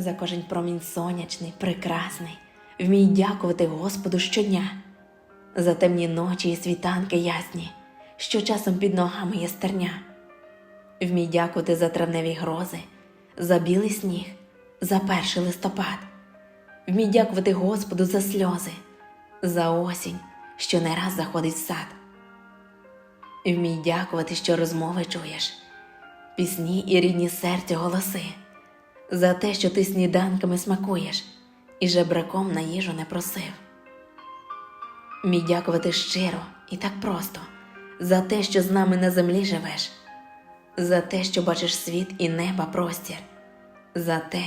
за кожен промінь сонячний, прекрасний. Вмій дякувати Господу щодня, за темні ночі і світанки ясні, що часом під ногами є стерня. Вмій дякувати за травневі грози, за білий сніг, за перший листопад. Вмій дякувати Господу за сльози, за осінь, що не раз заходить в сад. Вмій дякувати, що розмови чуєш, пісні і рідні серцю голоси, за те, що ти сніданками смакуєш і жебраком на їжу не просив. Вмій дякувати щиро і так просто за те, що з нами на землі живеш, за те, що бачиш світ і неба простір, за те,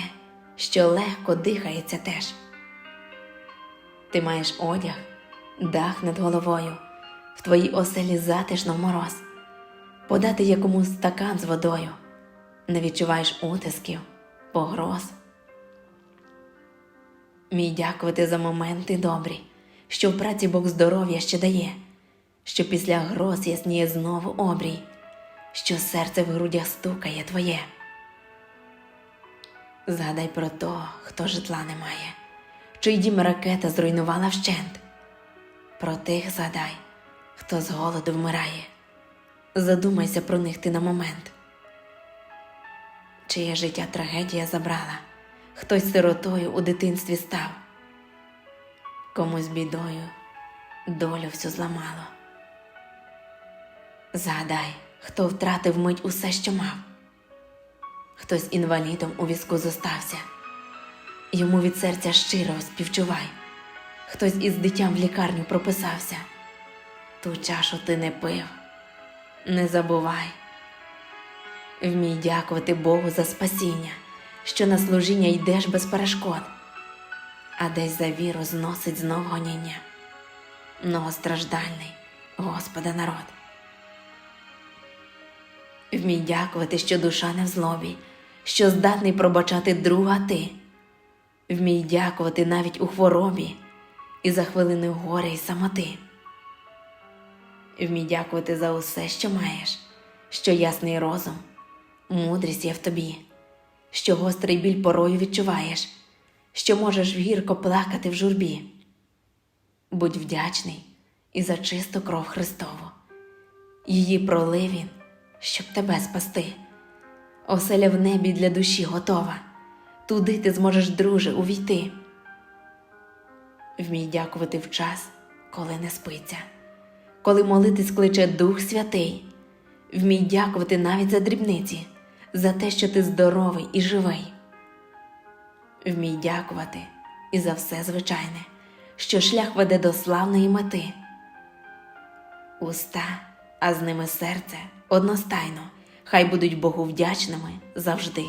що легко дихається теж. Ти маєш одяг, дах над головою, в твоїй оселі затишно в мороз, подати якомусь стакан з водою, не відчуваєш утисків, погроз. Мій дякувати за моменти добрі, що в праці Бог здоров'я ще дає, що після гроз ясніє знову обрій, що серце в грудях стукає твоє. Згадай про того, хто житла не має, чий дім ракета зруйнувала вщент. Про тих згадай, хто з голоду вмирає. Задумайся про них ти на момент. Чиє життя трагедія забрала, хтось сиротою у дитинстві став, комусь бідою долю всю зламало. Згадай, хто втратив мить усе, що мав, хтось інвалідом у візку зостався, йому від серця щиро співчувай, хтось із дитям в лікарню прописався, ту чашу ти не пив, не забувай. Вмій дякувати Богу за спасіння, що на служіння йдеш без перешкод, а десь за віру зносить знов гоніння. Многостраждальний Господа народ. Вмій дякувати, що душа не в злобі, що здатний пробачати друга ти. Вмій дякувати навіть у хворобі і за хвилини горя й самоти. Вмій дякувати за усе, що маєш, що ясний розум, мудрість є в тобі, що гострий біль порою відчуваєш, що можеш гірко плакати в журбі. Будь вдячний і за чисту кров Христову. Її пролив він, щоб тебе спасти. Оселя в небі для душі готова. Туди ти зможеш, друже, увійти. Вмій дякувати в час, коли не спиться, коли молитись кличе Дух Святий. Вмій дякувати навіть за дрібниці, за те, що ти здоровий і живий. Вмій дякувати і за все звичайне, що шлях веде до славної мети. Уста, а з ними серце одностайно, хай будуть Богу вдячними завжди.